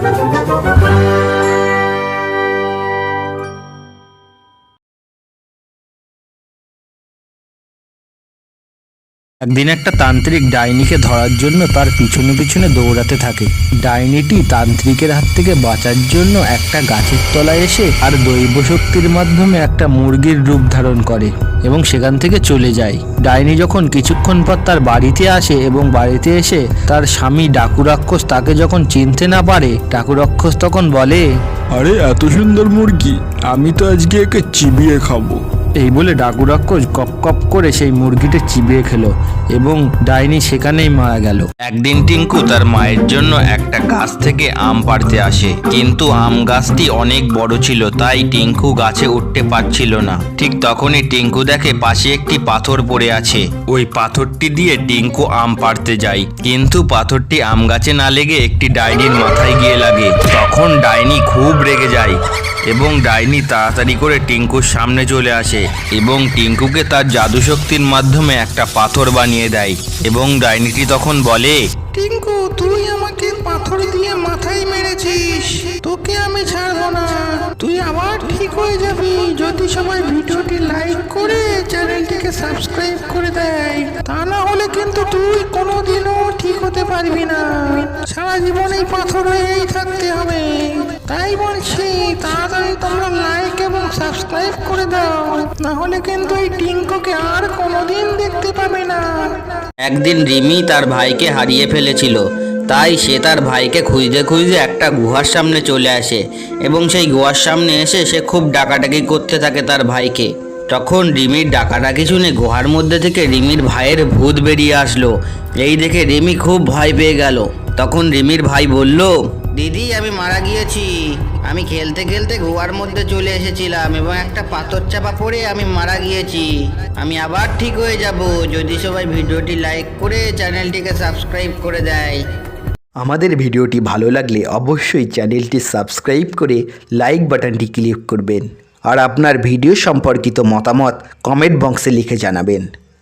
Thank you. একদিন একটা তান্ত্রিক ডাইনিকে ধরার জন্য তার পিছনে পিছনে দৌড়াতে থাকে। ডাইনিটি তান্ত্রিকের হাত থেকে বাঁচার জন্য একটা গাছের তলায় এসে আর দৈব শক্তির মাধ্যমে একটা মুরগির রূপ ধারণ করে এবং সেখান থেকে চলে যায়। ডাইনি যখন কিছুক্ষণ পর তার বাড়িতে আসে এবং বাড়িতে এসে তার স্বামী ডাকুরাক্ষস তাকে যখন চিনতে না পারে, ডাকুরাক্ষস তখন বলে, আরে, এত সুন্দর মুরগি, আমি তো আজকে একে চিবিয়ে খাব। এই বলে ডাকু রাক্ষস কপ কপ করে সেই মুরগিটা চিবিয়ে খেলো এবং ডাইনি সেখানেই মারা গেল। একদিন টিঙ্কু তার মায়ের জন্য একটা গাছ থেকে আম পাড়তে আসে, কিন্তু আম গাছটি অনেক বড় ছিল, তাই টিঙ্কু গাছে উঠতে পারছিল না। ঠিক তখনই টিঙ্কু দেখে পাশে একটি পাথর পড়ে আছে। ওই পাথরটি দিয়ে টিঙ্কু আম পাড়তে যায়, কিন্তু পাথরটি আম গাছে না লেগে একটি ডাইনির মাথায় গিয়ে লাগে। তখন ডাইনি খুব রেগে যায়। এবং ডাইনি তাড়াতাড়ি করে টিঙ্কুর সামনে চলে আসে এবং টিঙ্কুকে তার জাদুশক্তির মাধ্যমে একটা পাথর বানিয়ে দেয় এবং ডাইনিটি তখন বলে, টিঙ্কু, তুই আমাকে পাথর দিয়ে মাথায় মেরেছিস। তোকে আমি ছাড়বো না। তুই আবার ঠিক হয়ে যাবি। যদি সবাই ভিডিওটি লাইক করে চ্যানেলটিকে সাবস্ক্রাইব করে দেয়, তা না হলে কিন্তু তুই কোনোদিনও ঠিক হতে পারবি না। সারা জীবন পাথর হয়েই থাকতে হবে। তাই বলছি সাবস্ক্রাইব করে দাও না হলে কিন্তু এই টিঙ্কুকে আর কোনোদিন দেখতে পাবে না। একদিন রিমি তার ভাইকে হারিয়ে ফেলেছিল, তাই সে তার ভাইকে খুঁজতে খুঁজতে একটা গুহার সামনে চলে আসে এবং সেই গুহার সামনে এসে সে খুব ডাকাডাকি করতে থাকে তার ভাইকে। তখন রিমির ডাকাডাকি শুনে গুহার মধ্যে থেকে রিমির ভাইয়ের ভূত বেরিয়ে আসলো। এই দেখে রিমি খুব ভয় পেয়ে গেল। তখন রিমির ভাই বলল দিদি, আমি মারা গিয়েছি। আমি খেলতে খেলতে গুহার মধ্যে চলে এসেছিলাম এবং একটা পাথর চাপা পড়ে আমি মারা গিয়েছি। আমি আবার ঠিক হয়ে যাব। যদি সবাই ভিডিওটি লাইক করে চ্যানেলটিকে সাবস্ক্রাইব করে দেয়। আমাদের ভিডিওটি ভালো লাগলে অবশ্যই চ্যানেলটি সাবস্ক্রাইব করে লাইক বাটনটি ক্লিক করবেন। আর আপনার ভিডিও সম্পর্কিত মতামত কমেন্ট বক্সে লিখে জানাবেন।